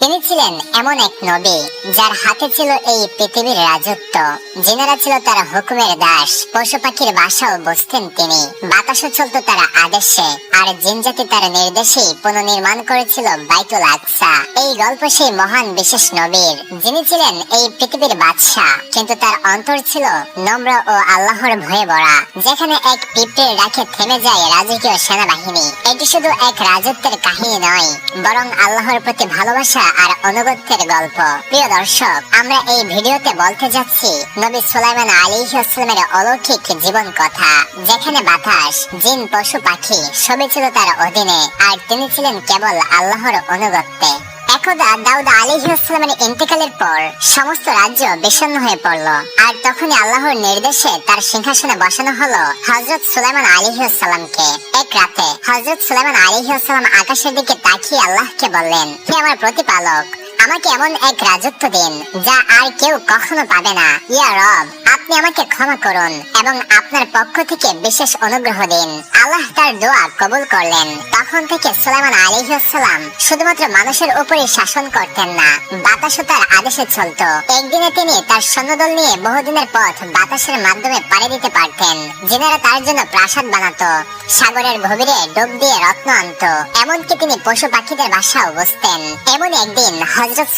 তিনি ছিলেন এমন এক নবী যার হাতে ছিল এই পৃথিবীর রাজত্ব জিনেরা ছিল তার হুকুমের দাস, পশু পাখির বাসাও বসতেন তিনি। বাতাসও চলত তার আদেশে, আর জিনজাতি তার নির্দেশেই পুনর্নির্মাণ করেছিল বাইতুল আকসা। এই গল্প সেই মহান বিশেষ নবীর, যিনি ছিলেন এই পৃথিবীর বাদশাহ, কিন্তু তার অন্তর ছিল নম্র ও আল্লাহর ভয়ে ভরা, যেখানে এক পিঁপড়ের ডাকে থেমে যায় রাজকীয় সেনাবাহিনী। এটি শুধু এক রাজত্বের কাহিনী নয়, বরং আল্লাহর প্রতি ভালোবাসা আর অনুগত্যের গল্প। প্রিয় দর্শক, আমরা এই ভিডিওতে বলতে যাচ্ছি নবী সুলাইমান আলী ইসলামের অলৌকিক জীবন কথা, যেখানে বাতাস, জিন, পশু, পাখি সবই ছিল তার অধীনে, আর তিনি ছিলেন কেবল আল্লাহর অনুগত্যে। একদা দাউদ আলিহাস্লামের ইন্তেকালের পর সমস্ত রাজ্য বিষণ্ণ হয়ে পড়ল। আর তখনই আল্লাহর নির্দেশে তার সিংহাসনে বসানো হলো হজরত সুলাইমান আলিহাস্লামকে এক রাতে হজরত সুলাইমান আলিহাস্লাম আকাশের দিকে তাকিয়ে আল্লাহকে বললেন, হে আমার প্রতিপালক আমাকে এমন এক রাজত্ব দিন যা আর কেউ কখনো পাবে না। ইয়া রব, আপনি আমাকে ক্ষমা করুন এবং আপনার পক্ষ থেকে বিশেষ অনুগ্রহ দিন। আল্লাহ তার দোয়া কবুল করলেন। তখন থেকে সুলাইমান আলাইহিসসালাম শুধুমাত্র মানুষের উপরে শাসন করতেন না, বাতাসও তার আদেশে চলত। একদিনে তিনি তার সৈন্যদল নিয়ে বহুদিনের পথ বাতাসের মাধ্যমে পাড়ি দিতে পারতেন, যিনারা তার জন্য প্রাসাদ বানাতো, সাগরের গভীরে ডুব দিয়ে রত্ন আনত। এমনকি তিনি পশু পাখিদের বাসাও বসতেন। এমন একদিন হজরত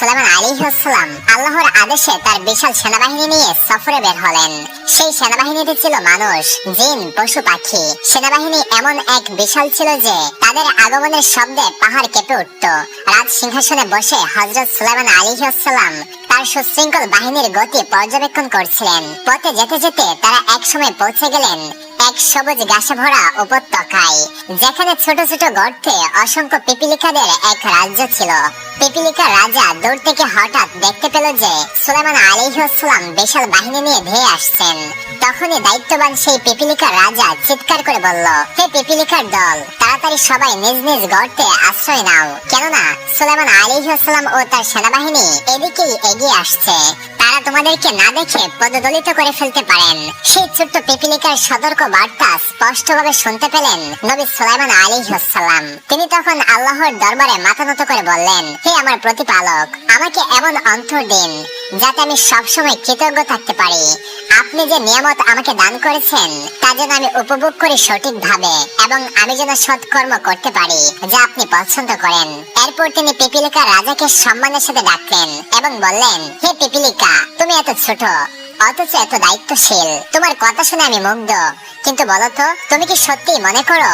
আল্লাহর আদেশে তার বিশাল সেনাবাহিনী নিয়ে সফরে বের হলেন। সেই সেনাবাহিনীতে ছিল মানুষ, জিন, পশু পাখি। সেনাবাহিনী এমন এক বিশাল ছিল যে তাদের আগমনের শব্দে পাহাড় কেঁপে উঠত। রাজ সিংহাসনে বসে হজরত তার সুশৃঙ্খল বাহিনীর গতি পর্যবেক্ষণ করছিলেন। পথে যেতে যেতে তারা একসময় পৌঁছে গেলেন এক সবুজ গাছে ভরা উপত্যকায়, যেখানে ছোট ছোট গর্তে অসংখ্য পিপিলিকাদের এক রাজ্য ছিল। পিপিলিকা রাজা দূর থেকে হঠাৎ দেখতে পেল যে সুলেমান আলিহাস্লাম বিশাল বাহিনী নিয়ে ধেয়ে আসছেন। তখনই দায়িত্ববান সেই পিপিলিকা রাজা চিৎকার করে বলল, হে পিপিলিকার দল, তাড়াতাড়ি সবাই নিজ নিজ গর্তে আশ্রয় নাও। কেননা সুলেমান আলিহাস্লাম ও তার সেনাবাহিনী এদিকেই এগিয়ে আসছে। তারা তোমাদেরকে না দেখে পদদলিত করে ফেলতে পারেন। সেই ছোট্ট পিপিলিকার সতর্ক বার্তা স্পষ্টভাবে শুনতে পেলেন নবী সুলাইমান আলাইহিসসালাম তিনি তখন আল্লাহর দরবারে মাথা নত করে বললেন, হে আমার প্রতিপালক, আমাকে এমন অন্তর দিন যাতে আমি সবসময় কৃতজ্ঞ থাকতে পারি। আপনি যে নিয়ামত আমাকে দান করেছেন, তা যেন আমি উপভোগ করি সঠিকভাবে এবং আমি যেন সৎকর্ম করতে পারি, যা আপনি পছন্দ করেন। এরপর তিনি পিপিলিকা রাজাকে সম্মানের সাথে ডাকলেন এবং বললেন, হে পিপিলিকা, তুমি এত ছোট অথচ এত দায়িত্বশীল। তোমার কথা শুনে আমি মুগ্ধ। কিন্তু বলতো, তুমি কি সত্যি মনে করো,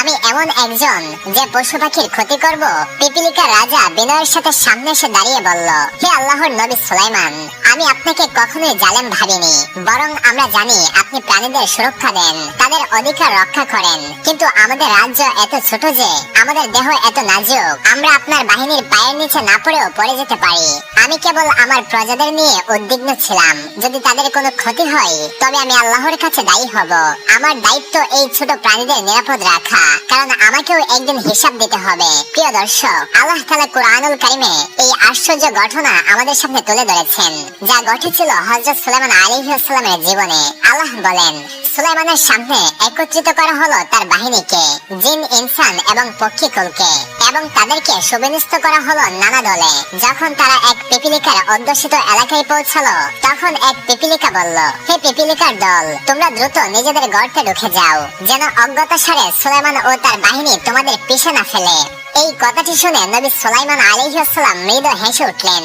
আমি এমন একজন যে পশু পাখির ক্ষতি করব? পিপিলিকা রাজা বিনয়ের সাথে সামনে এসে দাঁড়িয়ে বলল, হে আল্লাহর নবী সুলাইমান, আমি আপনাকে কখনোই জালেম ভাবিনি। বরং আমরা জানি আপনি প্রাণীদের সুরক্ষা দেন, তাদের অধিকার রক্ষা করেন। কিন্তু আমাদের রাজ্য এত ছোট যে, আমাদের দেহ এত নাজুক, আমরা আপনার বাহিনীর পায়ের নিচে না পড়েও পড়ে যেতে পারি। আমি কেবল আমার প্রজাদের নিয়ে উদ্বিগ্ন ছিলাম। যদি তাদের কোনো ক্ষতি হয়, তবে আমি আল্লাহর কাছে দায়ী হব। আমার দায়িত্ব এই ছোট প্রাণীদের নিরাপদ রাখা, কারণ আমাকেও একদিন হিসাব দিতে হবে। প্রিয় দর্শক, আল্লাহ তালা কুরআনুল কারিমে এই আশ্চর্য ঘটনা আমাদের সামনে তুলে ধরেছেন, যা ঘটেছিল হজরত সুলাইমান আলাইহিসসালামের জীবনে। আল্লাহ বলেন, সুলাইমানের সামনে একত্রিত করা হলো তার বাহিনীকে, জিন, ইনসান এবং পক্ষীকুলকে, এবং তাদেরকে সুবিন্যস্ত করা হলো নানা দলে। যখন তারা এক পিপিলিকার অধ্যুষিত এলাকায় পৌঁছালো, তখন এক পিপিলিকা বলল, হে পিপিলিকার দল, তোমরা দ্রুত নিজেদের গর্তে ঢুকে যাও, যেন অজ্ঞতা সারে সুলাইমান ও তার বাহিনী তোমাদের পিছে না ফেলে। এই কথাটি শুনে নবী সুলাইমান আলিহাসাল্লাম মৃদু হেসে উঠলেন।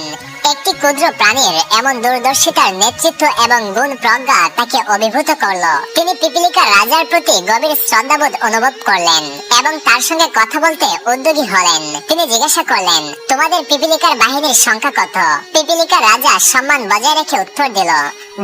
একটি ক্ষুদ্র প্রাণীর এমন দূরদর্শিতার নেতৃত্ব এবং গুণ প্রজ্ঞা তাকে অভিভূত করল। তিনি পিপিলিকা রাজার প্রতি গভীর শ্রদ্ধাবোধ অনুভব করলেন এবং তার সঙ্গে কথা বলতে উদ্যোগী হলেন। তিনি জিজ্ঞাসা করলেন, তোমাদের পিপিলিকার বাহিনীর সংখ্যা কত? পিপিলিকা রাজা সম্মান বজায় রেখে উত্তর দিল,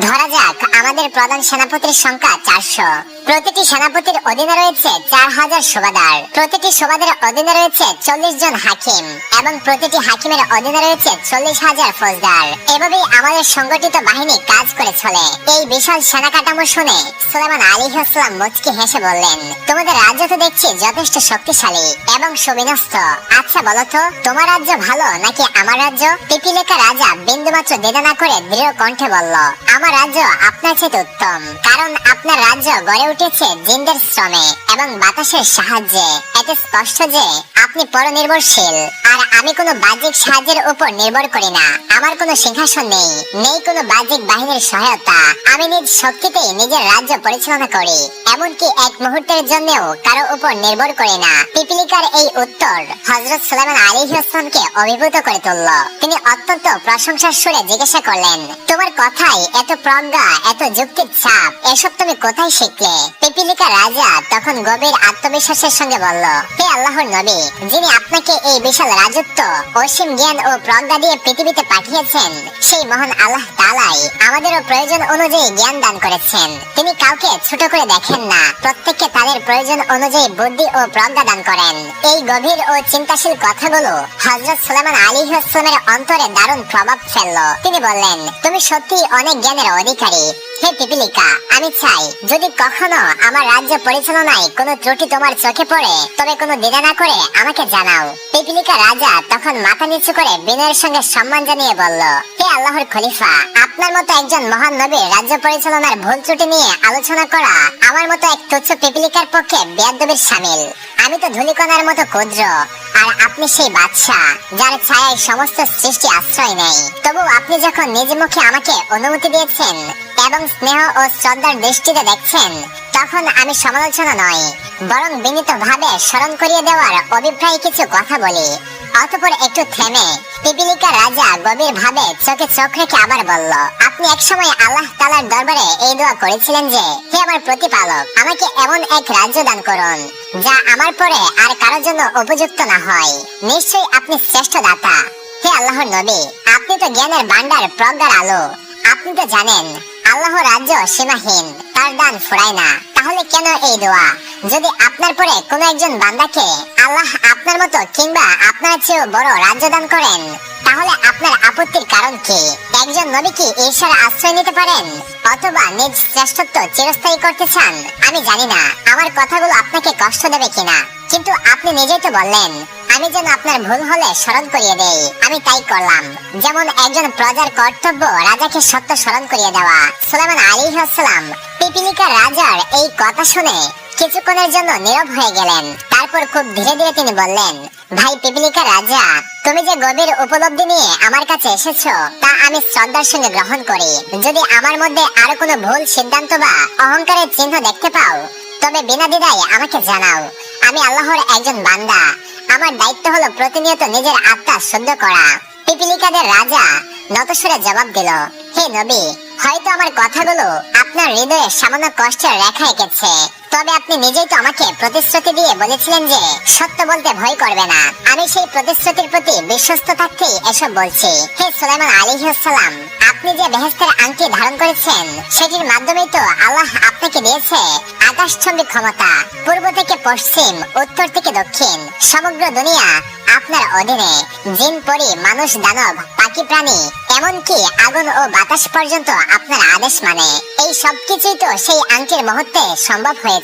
ধরা যাক, আমাদের প্রধান সেনাপতির সংখ্যা চারশো। প্রতিটি সেনাপতির অধীনে রয়েছে চার হাজার সুবাদার। প্রতিটি সুবাদের অধীনে রয়েছে চল্লিশ জন হাকিম এবং প্রতিটি হাকিমের অধীনে রয়েছে চল্লিশ হাজার ফৌজদার। এভাবেই আমাদের সংগঠিত বাহিনী কাজ করে চলে। এই বিশাল সেনা কাঠামো শুনে সুলেমান আলী হাসলাম মুচকি হেসে বললেন, তোমাদের রাজ্য তো দেখছি যথেষ্ট শক্তিশালী এবং সুবিন্যস্ত আচ্ছা বলো তো, তোমার রাজ্য ভালো নাকি আমার রাজ্য? পিপিলেকা রাজা বিন্দুমাত্র দ্বিধা না করে দৃঢ় কণ্ঠে বলল, আমার রাজ্য আপনার চেয়ে উত্তম, কারণ আপনার রাজ্য গড়ে উঠেছে জিন্দের শ্রমে এবং বাতাসের সাহায্যে। এতে স্পষ্ট যে, আপনি পরনির্ভরশীল। আর আমি কোনো বাহ্যিক সাহায্যের উপর নির্ভর করি না। আমার কোনো সিংহাসন নেই নেই কোনো বাহ্যিক বাহিনীর সহায়তা। আমি নিজ শক্তিতেই নিজের রাজ্য পরিচালনা করি। এমনকি এক মুহূর্তের জন্যও কারও উপর নির্ভর করি না। পিপিলিকার এই উত্তর হজরত সুলাইমান আলী হাসানকে অভিভূত করে তুলল। তিনি অত্যন্ত প্রশংসার সুরে জিজ্ঞাসা করলেন, তোমার কথাই এত প্রজ্ঞা, এত যুক্তির চাপ এসব তুমি কোথায় শিখলে? পিপিলিকা রাজা তখন গভীর আত্মবিশ্বাসের সঙ্গে বলল, হে আল্লাহর নবী, যিনি আপনাকে এই বিশাল রাজত্ব, অসীম জ্ঞান ও প্রজ্ঞা দিয়ে পৃথিবীতে পাঠিয়েছেন, সেই মহান আল্লাহ তালাই আমাদেরও প্রয়োজন অনুযায়ী জ্ঞান দান করেছেন। তিনি কাউকে ছোট করে দেখেন না, প্রত্যেককে তাদের প্রয়োজন অনুযায়ী বুদ্ধি ও প্রজ্ঞা দান করেন। এই গভীর ও চিন্তাশীল কথাগুলো হজরত সুলেমান আলী হাসলামের অন্তরে দারুণ প্রভাব ফেলল। তিনি বললেন, তুমি সত্যি অনেক জ্ঞানের অধিকারী। হে পিপিলিকা, আমি চাই, যদি কখনো আমার রাজ্য পরিচালনায় কোনো ত্রুটি তোমার চোখে পড়ে, তবে কোনো দ্বিধা না করে আমাকে জানাও। পিপিলিকা রাজা তখন মাথা নিচু করে বিনয়ের সঙ্গে সম্মান জানিয়ে বলল, হে আল্লাহর খলিফা, আপনার মতো একজন মহান নবীর রাজ্য পরিচালনার ভুল ত্রুটি নিয়ে আলোচনা করা আমার মতো এক তুচ্ছ পিপিলিকার পক্ষে বেয়াদবির সামিল। আমি তো ধুলিকণার মতো ক্ষুদ্র, আর আপনি সেই বাদশাহ, যার ছায়ায় সমস্ত সৃষ্টি আশ্রয় নেই। তবু আপনি যখন নিজ মুখে আমাকে অনুমতি দিয়েছেন এবং স্নেহ ও শ্রদ্ধার দৃষ্টিতে দেখছেন, তখন আমি সমালোচনা নয়, বরং বিনীত ভাবে স্মরণ করিয়ে দেওয়ার অভিপ্রায় কিছু কথা বলি। অতপর একটু থেমে, পিপিলিকা রাজা গভীর ভাবে চোখে চোখ রেখে আবার বলল, আপনি একসময় আল্লাহ তালার দরবারে এই দোয়া করেছিলেন যে, হে আমার প্রতিপালক, আমাকে এমন এক রাজ্য দান করুন, যা আমার পরে আর কারোর জন্য উপযুক্ত না হয়। নিশ্চয়ই আপনি শ্রেষ্ঠ দাতা। হে আল্লাহর নবী, আপনি তো জ্ঞানের ভান্ডার প্রজ্ঞার আলো। আপনি তো জানেন, আল্লাহ রাজ্য সীমাহীন, তার দান ফুরায় না। তাহলে কেন এই দোয়া? যদি আপনার পরে কোনো একজন বান্দাকে আল্লাহ আপনার মতো কিংবা আপনার চেয়েও বড় রাজ্য দান করেন, তাহলে আপনার আপত্তির কারণ কি? একজন নবী কি ঈশ্বর আশ্রয় নিতে পারেন, অথবা নিজ শ্রেষ্ঠত্ব চিরস্থায়ী করতে চান? আমি জানি না। আমার কথাগুলো আপনাকে কষ্ট দেবে কিনা। কিন্তু আপনি নিজেই তো বললেন আমি যেন আপনার ভুল হলে স্মরণ করিয়ে দেই। আমি তাই করলাম। যেমন একজন প্রজার কর্তব্য রাজাকে সত্য স্মরণ করিয়ে দেওয়া। সুলাইমান আলী আসসালাম, পিপিলিকা রাজার এই কথা শুনে কিছুক্ষণের জন্য নীরব হয়ে গেলেন। তারপর খুব ধীরে ধীরে তিনি বললেন, ভাই পিপিলিকা রাজা, তুমি যে গভীর উপলব্ধি নিয়ে আমার কাছে এসেছ, তা আমি শ্রদ্ধার সঙ্গে গ্রহণ করি। যদি আমার মধ্যে আরও কোনো ভুল সিদ্ধান্ত বা অহংকারের চিহ্ন দেখতে পাও, তবে বিনা দ্বিধায় আমাকে জানাও। আমি আল্লাহর একজন বান্দা। আমার দায়িত্ব হলো প্রতিনিয়ত নিজের আত্মা শুদ্ধ করা। পিপিলিকাদের রাজা নতস্বরে জবাব দিল, হে নবী, হয়তো আমার কথাগুলো আপনার হৃদয়ে সামান্য কষ্টের রেখা এঁকেছে। তবে আপনি নিজেই তো আমাকে প্রতিশ্রুতি দিয়ে বলেছিলেন যে সত্য বলতে ভয় করবে না। আমি সেই প্রতিশ্রুতির প্রতি বিশ্বস্ত থাকতেই এসব বলছি। হে সুলাইমান আলিহাসালাম আপনি যে বেহেস্তের আংটি ধারণ করেছেন, সেটির মাধ্যমেই তো আল্লাহ আপনাকে দিয়েছে আকাশচম্বী ক্ষমতা। পূর্ব থেকে পশ্চিম, উত্তর থেকে দক্ষিণ, সমগ্র দুনিয়া আপনার অধীনে। জিন, পরি, মানুষ, দানব, পাখি, প্রাণী, এমনকি আগুন ও বাতাস পর্যন্ত আপনার আদেশ মানে। এই সবকিছুই তো সেই আংটির মুহূর্তে সম্ভব হয়েছে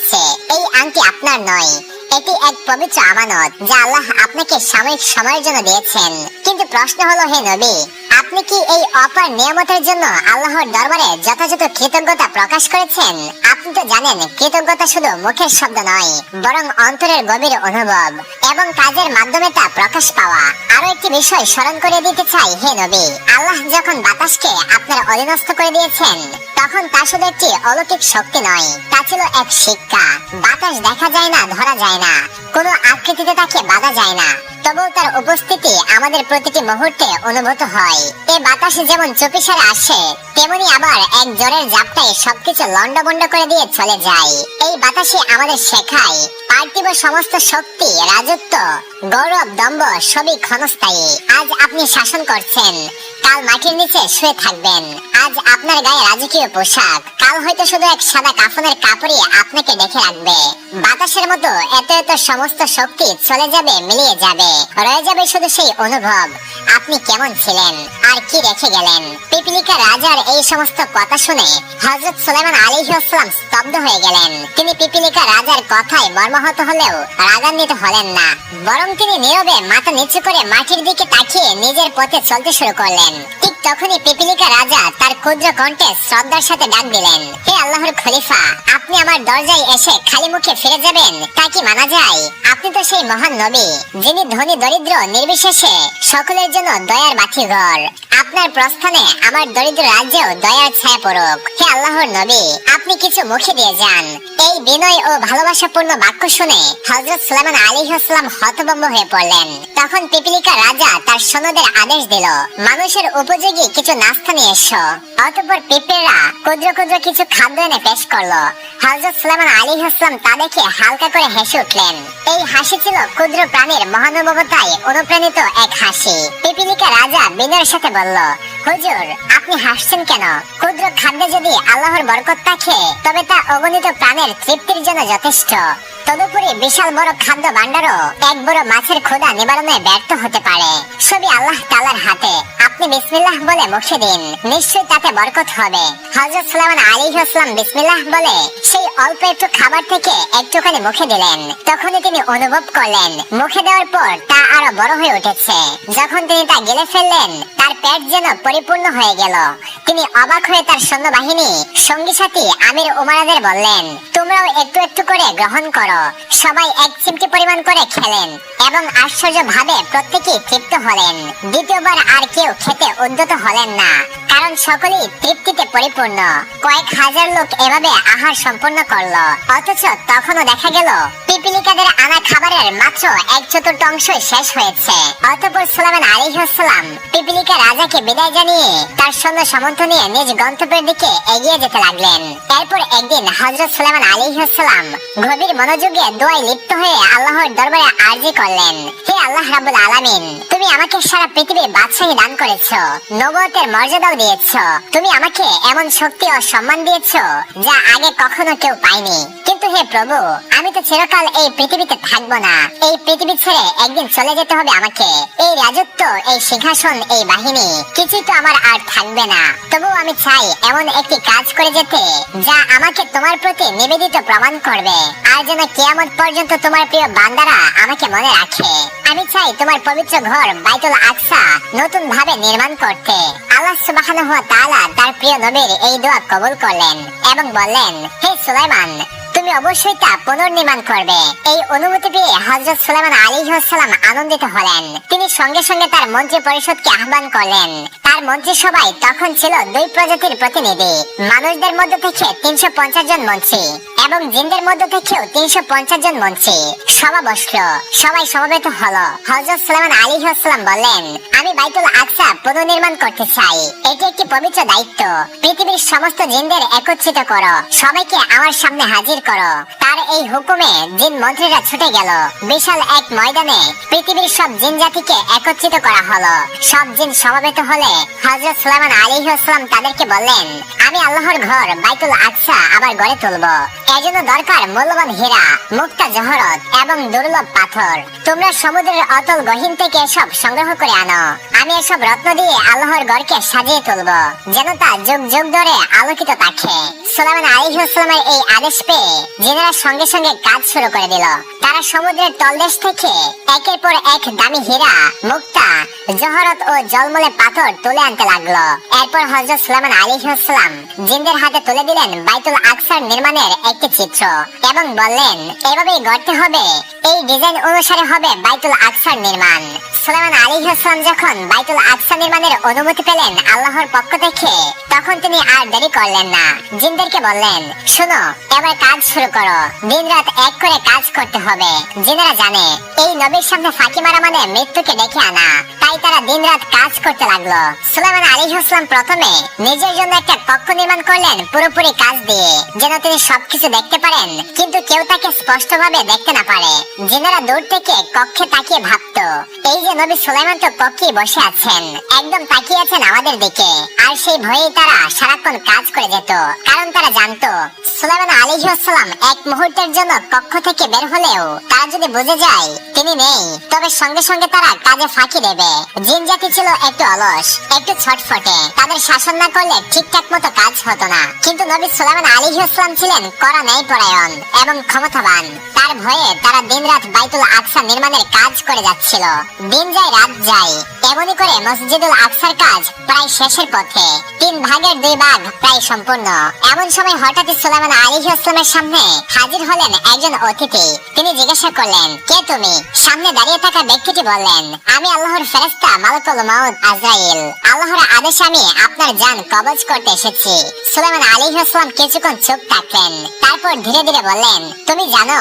এই আংটি আপনার নয়। এটি এক পবিত্র আমানত, যা আল্লাহ আপনাকে সাময়িক সময়ের জন্য দিয়েছেন। কিন্তু প্রশ্ন হলো, হে নবী, আপনি কি এই অপার নিয়ামতের জন্য আল্লাহর দরবারে যথাযথ কৃতজ্ঞতা প্রকাশ করেছেন? আপনি তো জানেন, কৃতজ্ঞতা শুধু মুখের শব্দ নয়, বরং অন্তরের গভীর অনুভব এবং কাজের মাধ্যমে তা প্রকাশ পাওয়া। আরও একটি বিষয় স্মরণ করে দিতে চাই, হে নবী, আল্লাহ যখন বাতাসকে আপনার অধীনস্থ করে দিয়েছেন, তখন তা শুধু একটি অলৌকিক শক্তি নয়, তা ছিল এক শিক্ষা। বাতাস দেখা যায় না, ধরা যায় না। কোনো আকৃতিতে তাকে বাধা যায় না। তবুও তার উপস্থিতি আমাদের প্রতিটি মুহূর্তে অনুভূত হয়। এ বাতাস যেমন চুপিসারে আসে, তেমনি আবার এক জ্বরের জাপটায় সবকিছু লন্ডভন্ড করে দিয়ে চলে যায়। এই বাতাসে আমাদের শেখায় পার্থিব সমস্ত শক্তি, রাজত্ব, গৌরব, দম্ভ সবই ক্ষণস্থায়ী। আজ আপনি শাসন করছেন, কাল মাটির নিচে শুয়ে থাকবেন। আজ আপনার গায়ে রাজকীয় পোশাক, কাল হয়তো শুধু এক সাদা কাফনের কাপড়ই আপনাকে দেখে রাখবে। বাতাসের মতো এত এত সমস্ত শক্তি চলে যাবে, মিলিয়ে যাবে। রয়ে যাবে সেই অনুভব। আপনি কেমন ছিলেন? আর কি রেখে গেলেন? পিপিলিকা রাজার এই সমস্ত কথা শুনে হজরত সুলাইমান আলিহাস্লাম স্তব্ধ হয়ে গেলেন। তিনি পিপিলিকা রাজার কথায় মর্মাহত হলেও রাগান্বিত হলেন না। বরং তিনি নীরবে মাথা নিচু করে মাটির দিকে তাকিয়ে নিজের পথে চলতে শুরু করলেন। ঠিক তখনই পিপিলিকা রাজা তার ক্ষুদ্র কণ্ঠে শ্রদ্ধার সাথে ডাক দিলেন, হে আল্লাহর খলিফা, আপনি আমার দরজায় এসে খালি মুখে ফিরে যাবেন, তা কি মানা যায়? আপনি তো সেই মহান নবী, যিনি ধনী, দরিদ্র, নির্বিশেষে সকলের জন্য দয়ার বাতিঘর আপনার প্রস্থানে আমার দরিদ্র রাজ্যেও দয়ার ছায়া পড়ুক। হে আল্লাহর নবী, আপনি কিছু মুখে দিয়ে যান। এই বিনয় ও ভালোবাসাপূর্ণ বাক্য শুনে হজরত সুলাইমান আলী ইসলাম হতভম্ব হয়ে পড়লেন। তখন পিপিলিকা রাজা তার সনদের আদেশ দিল, মানুষের উপযোগী কিছু নাস্তা নিয়ে এসো। ক্ষুদ্র ক্ষুদ্র কিছু খাদ্য এনে পেশ করল। হজরত সুলাইমান আলী ইসলাম তা দেখে হালকা করে হেসে উঠলেন। এই হাসি ছিল ক্ষুদ্র প্রাণীর মহানুভবতায় অনুপ্রাণিত এক হাসি। পিপিলিকা রাজা বিনয়ের সাথে বলল, হুজুর, আপনি হাসছেন কেন? ক্ষুদ্র খাদ্যে যদি আল্লাহর বরকত থাকে, তবে তা অগণিত প্রাণের তৃপ্তির জন্য যথেষ্ট। তদুপরি বিশাল বড় খাদ্য ভান্ডারও এক বড় মাছের ক্ষুধা নিবারণে ব্যর্থ হতে পারে। সবই আল্লাহ তালার হাতে। আপনি বিসমিল্লাহ বলে মুখে দিন। নিশ্চয়ই তাতে বরকত হবে। হজরত সুলাইমান আলী ইসলাম বিসমিল্লাহ বলে সেই অল্প একটু খাবার থেকে একটুখানি মুখে দিলেন। তখনই তিনি অনুভব করলেন, মুখে দেওয়ার পর তা আরও বড় হয়ে উঠেছে। যখন তিনি তা গেলে ফেললেন, তার পেট যেন পরিপূর্ণ হয়ে গেল। তিনি অবাক হয়ে তার সৈন্যবাহিনী সঙ্গী সাথী আমির উমারাদের বললেন, তোমরাও একটু একটু করে গ্রহণ করো। সবাই এক চিমটি পরিমাণ করে খেলেন এবং আশ্চর্য ভাবে প্রত্যেকেই তৃপ্ত হলেন। দ্বিতীয়বার আর কেউ খেতে উদ্যত হলেন না, কারণ সকলেই তৃপ্তিতে পরিপূর্ণ। কয়েক হাজার লোক এভাবে আহার সম্পন্ন করল, অথচ তখনও দেখা গেল পিপিলিকাদের আনা খাবারের মাত্র এক চতুর্থাংশই শেষ হয়েছে। অতঃপর সুলাইমান আলাইহিসসালাম পিপিলিকা রাজাকে বিদায় জানিয়ে তার সৈন্য সামন্ত নিয়ে নিজ গন্তব্যের দিকে এগিয়ে যেতে লাগলেন। এরপর একদিন হযরত সুলাইমান আলাইহিসসালাম গভীর মনোযোগে দোয়ায় লিপ্ত হয়ে আল্লাহর দরবারে আরজি করলেন। হে আল্লাহ রাব্বুল আলামিন, তুমি আমাকে সারা পৃথিবীর বাদশাহী দান করেছ নবুয়তের মর্যাদাও দিয়েছ। তুমি আমাকে এমন শক্তি ও সম্মান দিয়েছ যা আগে কখনো কেউ পায়নি। কিন্তু হে প্রভু আমি তো চিরকাল এই পৃথিবীতে থাকব না। এই পৃথিবী ছেড়ে একদিন চলে যেতে হবে আমাকে। এই রাজত্ব, এই সিংহাসন, এই বাহিনী, কিছুই তো আমার আর থাকবে না। তবু আমি চাই এমন একটি কাজ করে যেতে, যা আমাকে তোমার প্রতি নিবেদিত প্রমাণ করবে। আর যেন কিয়ামত পর্যন্ত তোমার প্রিয় বান্দারা আমাকে মনে রাখে। আমি চাই তোমার পবিত্র ঘর বাইতুল আকসা নতুন ভাবে নির্মাণ করতে। আল্লাহ তাআলা তার প্রিয় নবীর এই দোয়া কবুল করলেন এবং বললেন, হে সুলাইমান তুমি অবশ্যই তা পুনর্নির্মাণ করবে। এই অনুমতি পেয়ে হজরত সুলাইমান সালাম আনন্দিত হলেন। তিনি সঙ্গে সঙ্গে তার মন্ত্রী পরিষদকে আহ্বান করলেন। তার মন্ত্রিসভায় তখন ছিল দুই প্রজাতির প্রতিনিধি। মানুষদের মধ্যে থেকে তিনশো পঞ্চাশ জন মন্ত্রী এবং জিনদের মধ্যে থেকেও তিনশো পঞ্চাশ জন মন্ত্রী। সভা বসল। সবাই সমবেত হলো। হজরত সুলাইমান আলাইহিসসালাম বললেন, আমি বাইতুল আকসা পুনর্নির্মাণ করতে চাই। এটি একটি পবিত্র দায়িত্ব। পৃথিবীর সমস্ত জিনদের একত্রিত করো। সবাইকে আমার সামনে হাজির করো। তার এই হুকুমে জিন মন্ত্রীরা ছুটে গেল। বিশাল এক ময়দানে পৃথিবীর সব জিন জাতিকে একত্রিত করা হলো। সব জিন সমবেত হলে হযরত সুলাইমান আলাইহিসসালাম তাদেরকে বললেন আমি আল্লাহর ঘর বাইতুল আকসা আবার গড়ে তুলব। এজন্য দরকার মূল্যবান হীরা, মুক্তা জহরত এবং দুর্লভ পাথর। তোমরা সমুদ্রের অতল গহীন থেকে এসব সংগ্রহ করে আনো। আমি এসব রত্ন দিয়ে আল্লাহর ঘরকে সাজিয়ে তুলব, যেন তা যুগ যুগ ধরে আলোকিত থাকে। সুলাইমান আলাইহিসসালামের এই আদেশ পেয়ে জিনেরা সঙ্গে সঙ্গে কাজ শুরু করে দিল। তারা সমুদ্রের তলদেশ থেকে একের পর এক দামি হীরা, মুক্তা, জহরত ও জলমলে পাথর তুলে আনতে লাগল। এরপর হযরত সুলাইমান আলাইহিসসালাম জিনদের হাতে তুলে দিলেন বাইতুল আকসার নির্মাণের একটি চিত্র এবং বললেন, এভাবেই গড়তে হবে। এই ডিজাইন অনুসারে হবে বাইতুল আকসার নির্মাণ। সুলাইমান আলাইহিসসালাম যখন বাইতুল আকসা নির্মাণের অনুমতি পেলেন আল্লাহর পক্ষ থেকে, তখন তিনি আর দেরি করলেন না। জিনদেরকে বললেন, শোনো, এবার কাজ শুরু করো। দিন রাত এক করে কাজ করতে হবে। জিনেরা জানে, এই নবীর সামনে ফাঁকি মারা মানে মৃত্যুকে ডেকে আনা। তাই তারা দিন রাত কাজ করতে লাগল। সুলাইমান আলী ইসলাম প্রথমে নিজের জন্য একটা কক্ষ নির্মাণ করলেন পুরোপুরি কাজ দিয়ে, যেন তিনি সবকিছু দেখতে পারেন, কিন্তু কেউ তাকে স্পষ্টভাবে দেখতে না পারে। জিনেরা দূর থেকে কক্ষে তাকিয়ে ভাবতো, এই যে নবী সুলাইমান তো কক্ষে বসে আছেন, একদম তাকিয়ে আছেন আমাদের দিকে। আর সেই ভয়েই তারা সারাক্ষণ কাজ করে যেত, কারণ তারা জানতো, সুলাইমান আলিহাসাল্লাম এক মুহূর্তের জন্য কক্ষ থেকে বের হলেও তারা যদি বুঝে যায়, তিনি নেই, তবে সঙ্গে সঙ্গে তারা কাজে ফাঁকি দেবে। জিন জাতি ছিল একটু অলস, একটু ছটফটে, তাদের শাসন না করলে ঠিকঠাক মতো কাজ হতো না। কিন্তু নবী সুলাইমান আলিহাসাল্লাম ছিলেন করা ন্যায় পরায়ণ এবং ক্ষমতাবান। তার ভয়ে তারা দিনরাত বাইতুল আকসা নির্মাণের কাজ করে যাচ্ছিল। দিন যায়, রাত যায়। এমনই করে মসজিদুল আকসার কাজ প্রায় শেষের পথে। তিন ভাগের দুই ভাগ প্রায় সম্পূর্ণ। এমন সময় হঠাৎই সুলাইমান আলী ইসলামের সামনে হাজির হলেন একজন অতিথি। তিনি জিজ্ঞাসা করলেন, কে তুমি? সামনে দাঁড়িয়ে থাকা ব্যক্তিটি বললেন, আমি আল্লাহর ফেরেস্তা মালকুল মাউদ আজরাইল। আল্লাহর আদেশে আমি আপনার জান কবজ করতে এসেছি। সুলাইমান আলী ইসলাম কিছুক্ষণ চুপ থাকলেন। তারপর ধীরে ধীরে বললেন, তুমি জানো,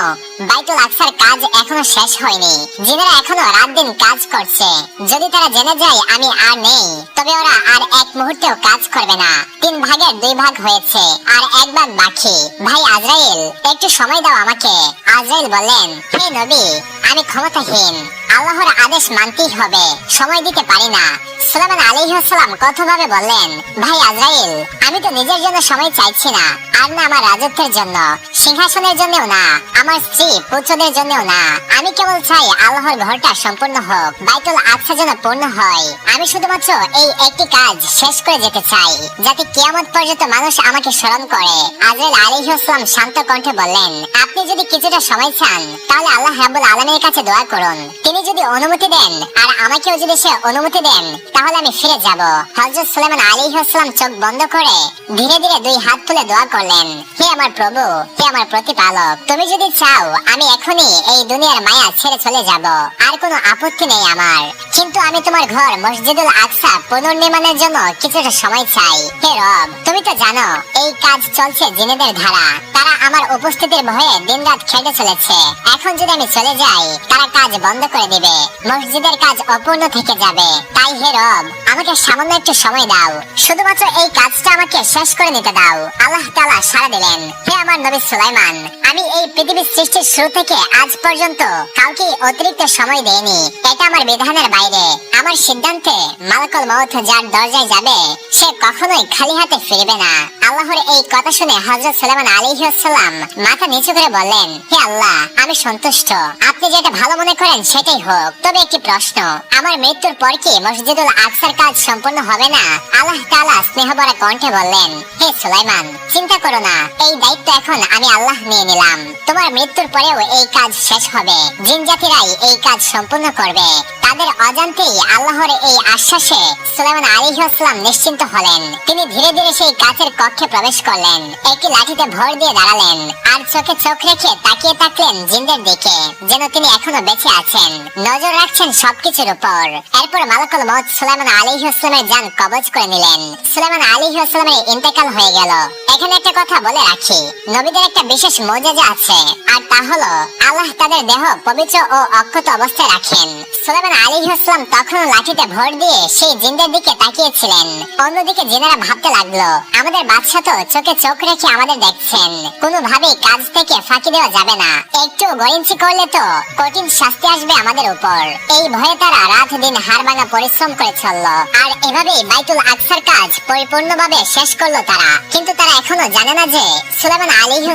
বাইতুল আকসার কাজ এখনও শেষ হয়নি। জিনেরা এখনও রাত দিন কাজ করছে। যদি তারা জেনে যায় আমি আর নেই, তবে ওরা আর এক মুহূর্তেও কাজ করবে না। তিন ভাগের দুই ভাগ হয়েছে, আর এক ভাগ বাকি। ভাই আজরাইল, একটু সময় দাও আমাকে। আজরাইল বললেন, হে নবী, আমি ক্ষমতাহীন। আল্লাহর আদেশ মানতেই হবে। সময় দিতে পারি না। সুলাইমান আলাইহিসসালাম কতভাবে বললেন, ভাই আজরাইল, আমি তো নিজের জন্য সময় চাইছি না। আর না আমার রাজত্বের জন্য। lá. সিংহাসনের জন্যও না, আমার স্ত্রী পুত্রদের জন্যও না। আমি কেবল চাই আল্লাহর ঘরটা সম্পূর্ণ হোক, বাইতুল আকসা যেন পূর্ণ হয়। আমি শুধুমাত্র এই একটি কাজ শেষ করে যেতে চাই, যাতে কিয়ামত পর্যন্ত মানুষ আমাকে স্মরণ করে। আজরাইল আলাইহিসসালাম শান্ত কণ্ঠে বললেন, আপনি যদি কিছুটা সময় চান, তাহলে আল্লাহ রাব্বুল আলামিনের কাছে দোয়া করুন। তিনি যদি অনুমতি দেন, আর আমাকেও যদি সে অনুমতি দেন, তাহলে আমি ফিরে যাব। হযরত সুলাইমান আলাইহিসসালাম চোখ বন্ধ করে ধীরে ধীরে দুই হাত তুলে দোয়া করলেন, হে আমার প্রভু, হে আমার প্রতিপালক। তুমি যদি চাও, আমি এখনই এই দুনিয়ার মায়া ছেড়ে চলে যাব। আর কোনো আপত্তি নেই আমার। কিন্তু আমি তোমার ঘর মসজিদুল আকসা পুনর্নির্মাণের জন্য কিছুটা সময় চাই। হে রব, তুমি তো জানো, এই কাজ চলছে জিনেদের ধারা। তারা আমার উপস্থিতির ভয়ে দিনরাত খেটে চলেছে। এখন যদি আমি চলে যাই, তারা কাজ বন্ধ করে দিবে। মসজিদের কাজ অপূর্ণ থেকে যাবে। তাই হে রব, আমাকে সামান্য একটু সময় দাও। শুধুমাত্র এই কাজটা আমাকে শেষ করে নিতে দাও। আল্লাহ তাআলা সাড়া দিলেন। হে আমার নবী সুলাইমান, আমি এই পৃথিবীর সৃষ্টির শুরু থেকে আজ পর্যন্ত কাউকে অতিরিক্ত সময় দেইনি। এটা আমার বিধানের বাইরে। আমার সিদ্ধান্তে মালাকুল মউত যার দরজায় যাবে, সে কখনোই খালি হাতে ফিরবে না। আল্লাহর এই কথা শুনে হযরত সুলাইমান আলাইহিস সালাম মাথা নিচু করে বললেন, হে আল্লাহ, আমি সন্তুষ্ট। আপনি যেটা ভালো মনে করেন সেটাই হোক। তবে একটি প্রশ্ন, আমার মৃত্যুর পর কি মসজিদুল আকসার কাজ সম্পূর্ণ হবে না? আল্লাহ তাআলা স্নেহভরা কণ্ঠে বললেন, হে সুলাইমান, চিন্তা করো না। এই দায়িত্ব এখন আমি আল্লাহ নিয়ে নিলাম। তোমার মৃত্যুর পরেও এই কাজ শেষ হবে। জিন জাতিরাই এই কাজ সম্পূর্ণ করবে। তাদের অজান্তেই আল্লাহর এই আশ্বাসে সুলাইমান আলাইহিসসালাম নিশ্চিন্ত হলেন। তিনি ধীরে ধীরে সেই কাচের কক্ষে প্রবেশ করলেন। একটি লাঠিতে ভর দিয়ে দাঁড়ালেন। আর চোখে চোখ রেখে তাকিয়ে থাকলেন জিনদের দিকে, যেন তিনি এখনও বেঁচে আছেন। নজর রাখছেন সবকিছুর উপর। এরপর মালাকুল মউত সুলাইমান আলাইহিসসালামের জান কবজ করে নিলেন। সুলাইমান আলাইহিসসালামের ইন্তেকাল হয়ে গেল। এখানে একটা কথা বলে রাখি। নবীদের একটা বিশেষ মর্যাদা আছে। আর তা হলো, আল্লাহ তাদের দেহ পবিত্র ও অক্ষত অবস্থায় রাখেন। সুলাইমান আলাইহিসসালাম তখন লাঠিতে ভর দিয়ে সেই জিনদের দিকে তাকিয়েছিলেন। অন্যদিকে জিনেরা ভাবতে লাগল, আমাদের বাদশা তো চোখে চোখ রেখে আমাদের দেখছেন। কোনোভাবেই কাজ থেকে ফাঁকি দেওয়া যাবে না। একটু গরিঞ্চি করলে তো কঠিন শাস্তি আসবে আমাদের উপর। এই ভয়ে তারা রাত দিন হার ভাঙা পরিশ্রম করে চলল। আর এভাবেই বাইতুল আকসার কাজ পরিপূর্ণভাবে শেষ করল তারা। কিন্তু তারা এখনও জানে না যে সুলাইমান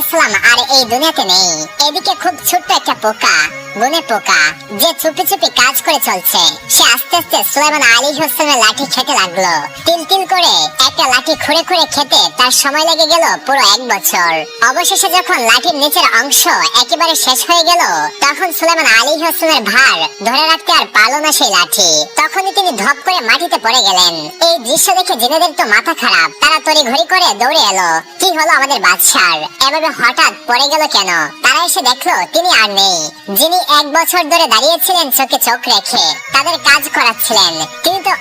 আলাইহিসসালাম আর এই দুনিয়াতে নেই। এদিকে খুব ছোট্ট একটা পোকা, বনে পোকা, যে চুপি চুপি কাজ করে চলছে। সে আস্তে আস্তে সুলাইমান আলী হোসেনের লাঠি খেতে লাগল। তিল তিল করে একটা লাঠি খুঁড়ে খুঁড়ে খেতে তার সময় লেগে গেল পুরো এক বছর। অবশেষে যখন লাঠির নিচের অংশ একেবারে শেষ হয়ে গেল, তখন সুলেমান আলী হোসেনের ভার ধরে রাখতে আর পারল না সেই লাঠি। তখনই তিনি ধপ করে মাটিতে পড়ে গেলেন। এই দৃশ্য দেখে জেনেদের তো মাথা খারাপ। তারা তড়ি ঘড়ি করে দৌড়ে এলো। কি হলো আমাদের বাদশার? এভাবে হঠাৎ পড়ে গেল কেন? তারা এসে দেখল তিনি আর নেই। যিনি এক বছর ধরে দাঁড়িয়েছিলেন চোখে চোখ রেখে, তাদের কাজ করাচ্ছিলেন।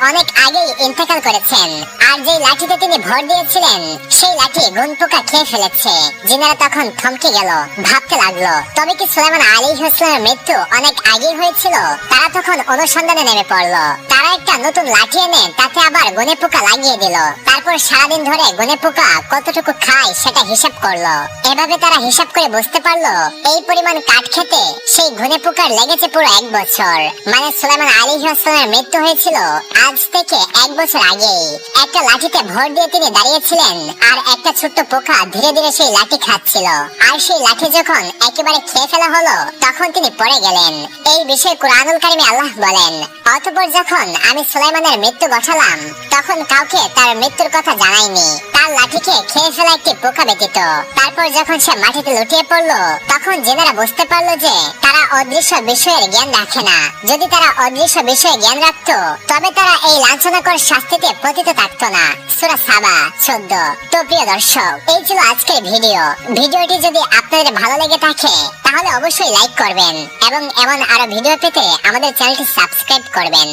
অনেক আগেই ইন্তেকাল করেছেন। আর যে লাঠিতে তিনি ভর দিয়েছিলেন, সেই লাঠি গুন পোকা খেয়ে ফেলেছে, জিনারা তখন থমকে গেল, ভাবতে লাগল, তবে কি সুলেমান আলী হোসেনের মৃত্যু অনেক আগেই হয়েছিল? তারা তখন অনুসন্ধানে নেমে পড়ল। তারা একটা নতুন লাঠি এনে তাতে আবার গুনে পোকা লাগিয়ে দিল। তারপর সারাদিন ধরে গুনে পোকা কতটুকু খায় সেটা হিসাব করল। এভাবে তারা হিসাব করে বুঝতে পারল, এই পরিমাণ কাঠ খেতে সেই ঘুনে পোকার লেগেছে পুরো এক বছর। মানে সুলেমান আলী হোসেনের মৃত্যু হয়েছিল আজ থেকে এক বছর আগেই একটা লাঠিতে ভর দিয়ে তিনি দাঁড়িয়েছিলেন আর একটা ছোট্ট পোকা ধীরে ধীরে সেই লাঠি খাচ্ছিল। আর সেই লাঠি যখন একেবারে খেয়ে ফেলা হলো, তখন তিনি পড়ে গেলেন। এই বিষয়ে কোরআনুল কারিমে আল্লাহ বলেন, অতঃপর যখন আমি সুলাইমানের মৃত্যু ঘটালাম, তখন কাউকে তার মৃত্যুর কথা জানাইনি। তার লাঠিকে খেয়ে ফেলা একটি পোকা ব্যতীত। তারপর যখন সে মাটিতে লুটিয়ে পড়ল, তখন জেনারা বুঝতে পারল যে তারা অদৃশ্য বিষয়ের জ্ঞান রাখে না। যদি তারা অদৃশ্য বিষয়ে জ্ঞান রাখতো, তবে তারা এই লাঞ্ছনাকর শাস্তিতে পতিত থাকত না। সুরা সাবা, চোদ্দ। তো প্রিয় দর্শক, এই ছিল আজকের ভিডিও। ভিডিওটি যদি আপনাদের ভালো লেগে থাকে, তাহলে অবশ্যই লাইক করবেন এবং এমন আরও ভিডিও পেতে আমাদের চ্যানেলটি সাবস্ক্রাইব করবেন।